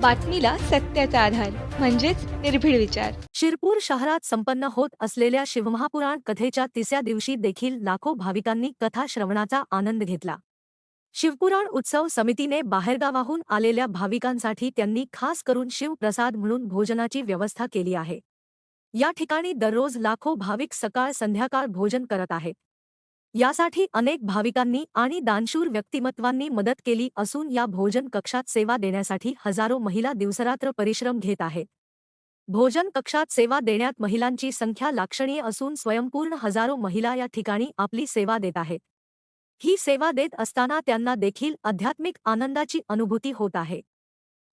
बातमीला सत्याचा आधार म्हणजेच निर्भीड विचार. शिरपूर शहरात संपन्न होत असलेल्या शिवमहापुराण कथेच्या तिसऱ्या दिवशी देखील लाखो भाविकांनी कथा श्रवणाचा आनंद घेतला. शिवपुराण उत्सव समितीने बाहेरगावाहून आलेल्या भाविकांसाठी त्यांनी खास करून शिवप्रसाद म्हणून भोजनाची व्यवस्था केली आहे. या ठिकाणी दररोज लाखो भाविक सकाळ संध्याकाळ भोजन करत आहेत. यासाठी अनेक भाविकांनी आणि दानशूर व्यक्तिमत्वांनी मदत केली असून या भोजन कक्षात सेवा देण्यासाठी हजारो महिला दिवसरात्र परिश्रम घेत आहेत. भोजन कक्षात सेवा देण्यात महिलांची संख्या लाक्षणीय असून स्वयंपूर्ण हजारो महिला या ठिकाणी आपली सेवा देत आहेत. ही सेवा देत असताना त्यांना देखील आध्यात्मिक आनंदाची अनुभूती होत आहे.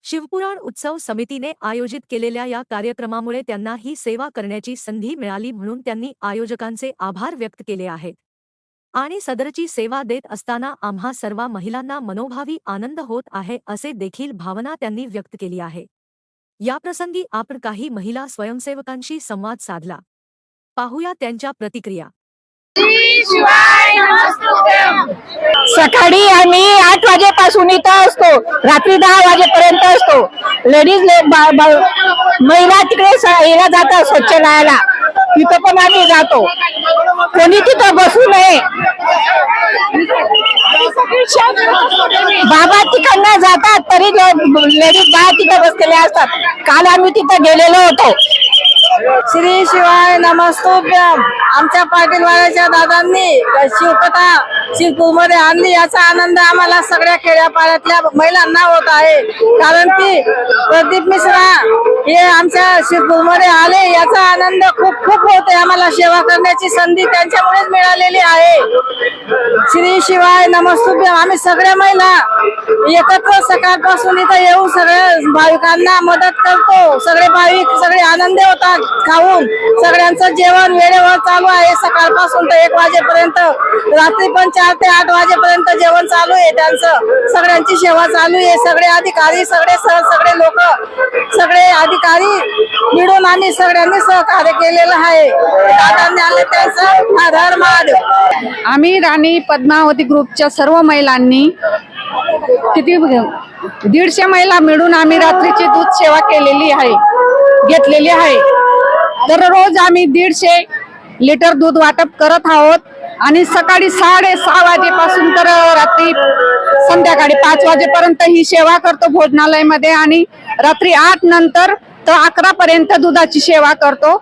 शिवपुराण उत्सव समितीने आयोजित केलेल्या या कार्यक्रमामुळे त्यांना ही सेवा करण्याची संधी मिळाली म्हणून त्यांनी आयोजकांचे आभार व्यक्त केले आहेत. आणि सदरची सेवा देत असताना आम्हा सर्व महिलांना मनोभावी आनंद होत आहे असे देखील भावना त्यांनी व्यक्त केली आहे. याप्रसंगी आपण काही महिला स्वयंसेवकांशी संवाद साधला. पाहूया त्यांच्या प्रतिक्रिया. सकाळी आम्ही आठ वाजेपासून इथं असतो. रात्री दहा वाजेपर्यंत असतो. लेडीज महिला तिकडे स- जातात स्वच्छ राहायला तिथं पण आम्ही जातो. कोणी तिथं बसू नये. बाबा तिकडनं जातात तरी लेडीज बाहेर तिथं बसलेल्या असतात. काल आम्ही तिथं गेलेलो होतो. श्री शिवाय नमस्तोभ्यम. आमच्या पाटीलवाड्याच्या दादांनी शिवकथा शिवपूरमध्ये आणली याचा आनंद आम्हाला सगळ्या खेड्यापाड्यातल्या महिलांना होत आहे. कारण की प्रदीप मिश्रा हे आमच्या शिरपूरमध्ये आले याचा आनंद खूप खूप होते आम्हाला सेवा करण्याची संधी त्यांच्यामुळेच मिळालेली आहे. श्री शिवाय नमस्तुभ्यम. आम्ही सगळ्या महिला एकत्र सकाळपासून इथं येऊन सगळ्या भाविकांना मदत करतो. सगळे भाविक सगळे आनंदी होतात. खाऊन सगळ्यांचं जेवण वेळेवर चालू आहे. सकाळपासून तर एक वाजेपर्यंत रात्री पण चार ते आठ वाजेपर्यंत जेवण चालू आहे त्यांचं. सगळ्यांची सेवा चालू आहे. सगळे अधिकारी सगळे सर सगळे लोक सगळे अधिकारी मिळून आम्ही सगळ्यांनी सहकार्य केलेलं आहे. त्यांचं आधार महादेव आम्ही राणी पद्मावती ग्रुपच्या सर्व महिलांनी किती दीडशे महिला मिळून आम्ही रात्रीची दूध सेवा केलेली आहे घेतलेली आहे. दररोज आम्ही दीडशे लिटर दूध वाटप करत आहोत. आणि सकाळी साडे सहा वाजेपासून तर रात्री संध्याकाळी पाच वाजेपर्यंत ही सेवा करतो भोजनालयमध्ये आणि रात्री आठ नंतर तर अकरा पर्यंत दुधाची सेवा करतो.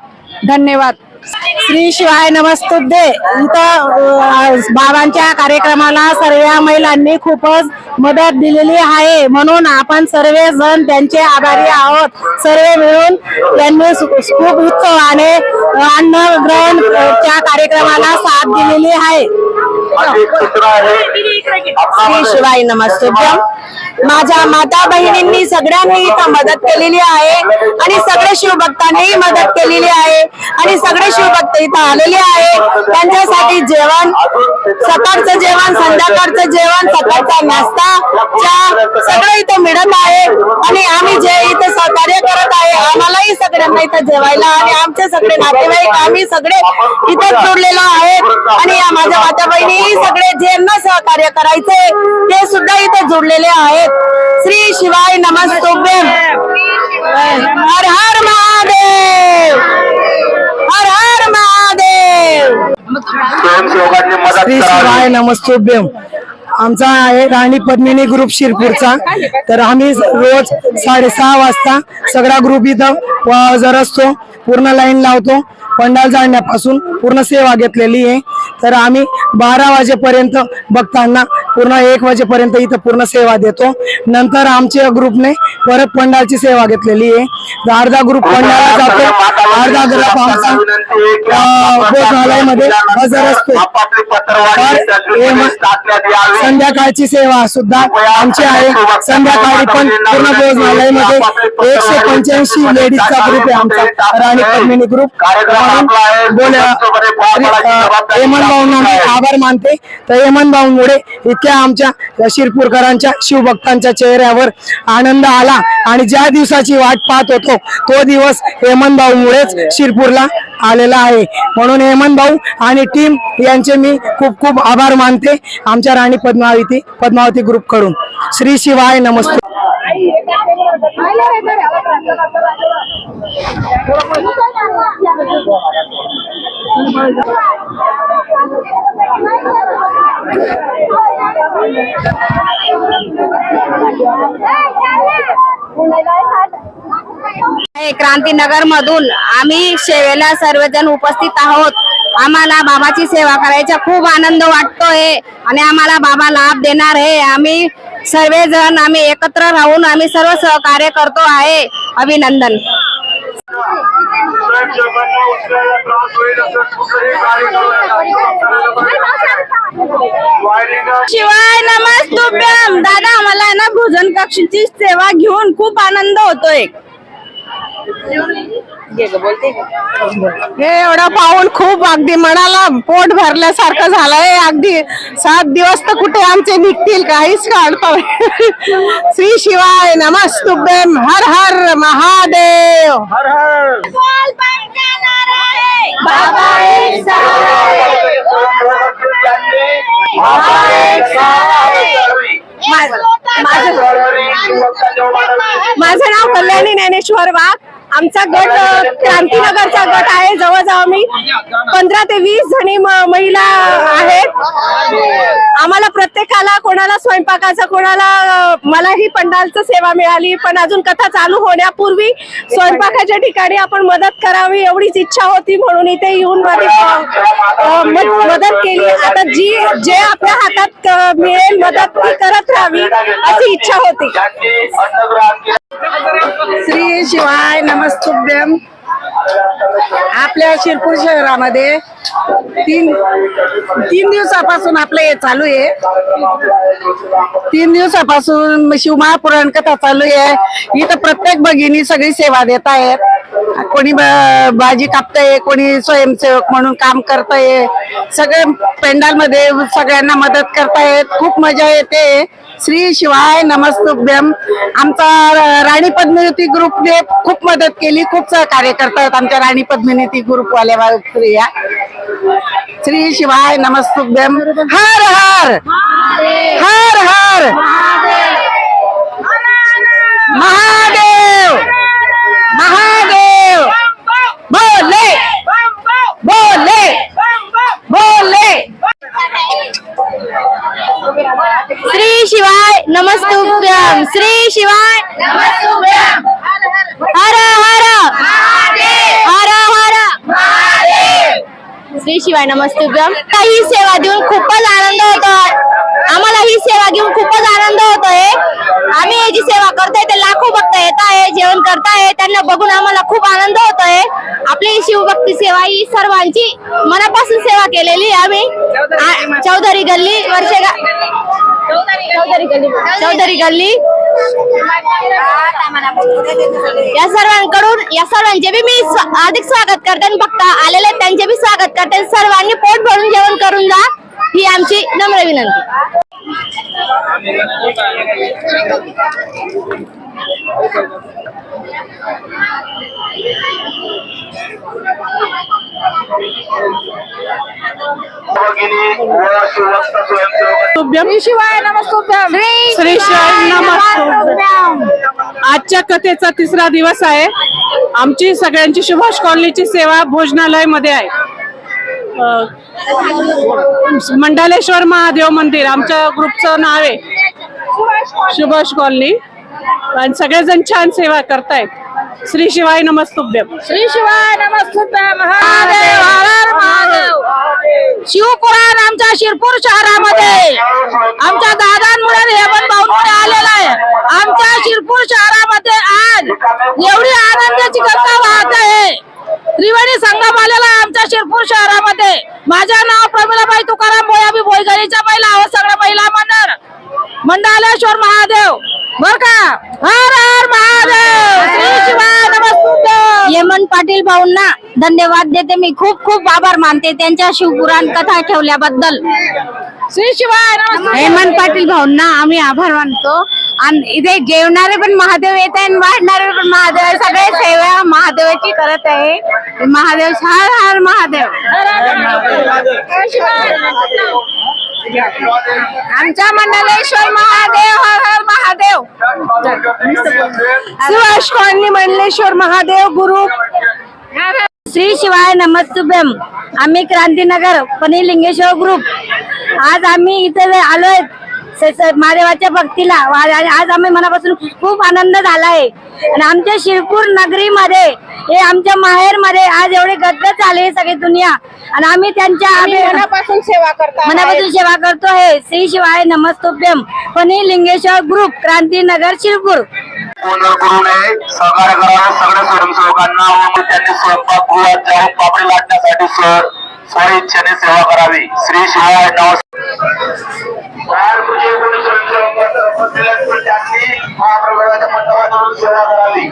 धन्यवाद. श्री शिवाय नमस्तुभ्ये. इथं बाबांच्या कार्यक्रमाला सर्व महिलांनी खूपच मदत दिलेली आहे. म्हणून आपण सर्व जण त्यांचे आभारी आहोत. सर्व मिळून त्यांनी खूप उत्सवाने अन्न ग्रहण च्या कार्यक्रमाला साथ दिलेली आहे. श्री शिवाय नमस्तुभ्यम माझ्या माता बहिणींनी सगळ्यांनी इथं मदत केलेली आहे आणि सगळे शिवभक्तांनीही मदत केलेली आहे आणि सगळे शिवभक्त इथं आलेले आहे. त्यांच्यासाठी जेवण सकाळचं जेवण संध्याकाळचं जेवण सकाळचा नाश्ता चहा सगळं इथं मिळत आहे. आणि आम्ही जे इथं सहकार्य करत आहे आम्हालाही सगळ्यांना इथं जेवायला आणि आमचे सगळे नातेवाईक आम्ही सगळे इथं जोडलेलो आहेत आणि या माझ्या माता बहिणी सगळे ज्यांना सहकार्य करायचे ते सुद्धा इथं जोडलेले आहेत. श्री शिवाय नमस्तोभ्यम हर हर महादेव। हर हर महादेव। श्री शिवाय नमस्तोभ्यम आमचा आहे राणी पद्मिनी ग्रुप शिरपूरचा. तर आम्ही रोज साडेसहा वाजता सगळा ग्रुप इथं जर हजर असतो पूर्ण लाईन लावतो. पंडाल जाळण्यापासून पूर्ण सेवा घेतलेली आहे. तर आम्ही बारा वाजेपर्यंत भक्तांना पूर्ण एक वाजेपर्यंत इथं पूर्ण सेवा देतो. नंतर आमच्या ग्रुपने परत पंडालची सेवा घेतलेली आहे. अर्धा ग्रुप पंडाला जातो. अर्धा ग्रुप आमचा भोजनालयामध्ये हजर असतो. संध्याकाळची सेवा सुद्धा आमची आहे. संध्याकाळी पण पूर्ण भोजनालयामध्ये एकशे पंच्याऐंशी लेडीजचा ग्रुप आहे आमचा. राणी पद्मिनी ग्रुप म्हणून बोल हेमंत भाऊंना मी आभार मानते. तर हेमन भाऊंमुळे इतक्या आमच्या शिरपूरकरांच्या शिवभक्तांच्या चेहऱ्यावर आनंद आला. आणि ज्या दिवसाची वाट पाहत होतो तो दिवस हेमन भाऊमुळेच शिरपूरला आलेला आहे. म्हणून हेमंत भाऊ आणि टीम यांचे मी खूप खूप आभार मानते. आमच्या राणी पद्मावती पद्मावती ग्रुपकडून. श्री शिवाय नमस्ते. क्रांतीनगर मधून आम्ही सेवेला सर्वजण उपस्थित आहोत. आम्हाला बाबाची सेवा करायचा खूप आनंद वाटतोय आणि आम्हाला बाबा लाभ देणार आहे. आम्ही सर्वजण आम्ही एकत्र राहून आम्ही सर्व सहकार्य करतो आहे. अभिनंदन. शिवाय नमस्तुभ्यम दादा आम्हाला ना भोजन कक्षीची सेवा घेऊन खूप आनंद होतोय. हे एवढं पाहून खूप अगदी मनाला पोट भरल्यासारखं झालंय अगदी सात दिवस तर कुठे आमचे निघतील काहीच काढतो श्री शिवाय नमस्तुभ्यम हर हर महादेव. हर हर. बाबा एक माझं कल्याणी ज्ञानेश्वर वाघ. आमचा गट क्रांतीनगरचा गट आहे. जवळजवळ मी पंधरा ते वीस जणी महिला आहेत. आम्हाला प्रत्येकाला कोणाला स्वयंपाकाचं कोणाला मलाही पंडालचं सेवा मिळाली. पण अजून कथा चालू होण्यापूर्वी स्वयंपाकाच्या ठिकाणी आपण मदत करावी एवढीच इच्छा होती. म्हणून इथे येऊन मदत केली. आता जी जे आपल्या हातात मिळेल मदत ती करत राहावी अशी इच्छा होती. श्री शिवाय नमस्तुभ्यम आपल्या शिरपूर शहरामध्ये तीन तीन दिवसापासून आपलं हे चालू आहे. तीन दिवसापासून शिवमहापुराण कथा चालू आहे. इथं प्रत्येक भगिनी सगळी सेवा देत आहेत. कोणी भाजी कापताय कोणी स्वयंसेवक म्हणून काम करताय. सगळे पेंडाल मध्ये सगळ्यांना मदत करतायत. खूप मजा येते. श्री शिवाय नमस्तुभ्यम. आमचा राणी पद्मिनी ग्रुपने खूप मदत केली खूप सहकार्य करतात आमच्या राणी पद्मिनी ग्रुपवाल्या स्त्रिया श्री शिवाय नमस्तुभ्यम हर हर. हर हर महादेव महादेव बोले बोले बोले श्री शिवाय नमस्तुभ्यम श्री शिवाय नमस्तुभ्यम हर हर हर हर श्री शिवाय नमस्तुभ्यम. ही सेवा देऊन खूपच आनंद होतो आम्हाला ही सेवा घेऊन खूपच आनंद होतोय. आम्ही याची जी सेवा करतोय ते लाखो भक्त येत आहे जेवण करताय त्यांना बघून आम्हाला खूप आनंद होतोय. आपली शिवभक्ती सेवा ही सर्वांची मनापासून सेवा केलेली आहे आम्ही. चौधरी गल्ली वर्षे चौधरी गल्ली. चौधरी गल्ली. या सर्वांकडून या सर्वांचे बी मी अधिक स्वागत करते बघता फक्त आलेले त्यांचे बी स्वागत करते. सर्वांनी पोट भरून जेवण करून जा ही आमची नम्र विनंती. श्री शिवाय नमस्तुभ्यम। श्री शिवाय नमस्तुभ्यम। आजच्या कथेचा तिसरा दिवस आहे. आमची सगळ्यांची सुभाष कॉलनीची सेवा भोजनालयमध्ये आहे मंडालेश्वर महादेव मंदिर आमच्या ग्रुपचं नाव आहे. सुभाष कॉलनी. आणि सगळेजण छान सेवा करतायत. श्री शिवाय नमस्तुभ्यम। श्री शिवाय नमस्तुभ्यम महादेव। महादेव। शिवपुराण आमच्या शिरपूर शहरामध्ये. आमच्या दादांमुळे हेमंत भाऊंमुळे आलेला आहे. आमच्या शिरपूर शहरामध्ये आज एवढी आनंदाची गंगा वाहत आहे. त्रिवेणी संगम आलेला आहे आमच्या शिरपूर शहरामध्ये. माझं नाव प्रमिलाबाई तुकाराम भोया मी महिला आहोत सगळ्या महिला मंडळ. मंडालेश्वर महादेव. बर का? हर हर महादेव. श्री शिवाय नमस्तुभ्यम हेमंत पाटील भाऊंना धन्यवाद देते मी. खूप खूप आभार मानते त्यांच्या शिवपुराण कथा ठेवल्याबद्दल. श्री शिवाय हेमंत पाटील भाऊंना आम्ही आभार मानतो. आणि इथे जेवणारे पण महादेव येत आहे आणि वाढणारे पण महादेव सगळे सेवा महादेवाची करत आहे. महादेव हर हर महादेव. आमच्या मंडलेश्वर महादेव हर हर महादेव. सुभाष कॉलनी मंडलेश्वर महादेव गुरु. श्री शिवाय नमस्तुभ्यम. आम्ही क्रांतीनगर पनीलिंगेश्वर ग्रुप आज आम्ही इथे आलोय. महादेवाच्या भक्तीला. आज आम्ही मनापासून खूप आनंद झाला आहे आणि आमच्या शिरपूर नगरीमध्ये हे आमच्या माहेरमध्ये आज एवढे गदगद झाले सगळी दुनिया. आणि आम्ही त्यांच्या मनापासून सेवा करता मनापासून सेवा करतो आहे. श्री शिवाय नमस्तुभ्यम. पनी लिंगेश्वर ग्रुप क्रांतीनगर शिरपूर. पुनर्गुरूने सहकार्य करावे. सगळ्या स्वयंसेवकांना व त्यांनी स्वयंपाकगृहात जाऊन पापडी लाटण्यासाठी स्व स्वइच्छेने सेवा करावी. श्री शिवाय नमस्कार उपस्थित असतील त्यांनी महाप्रसादाच्या मंडपात जाऊन सेवा करावी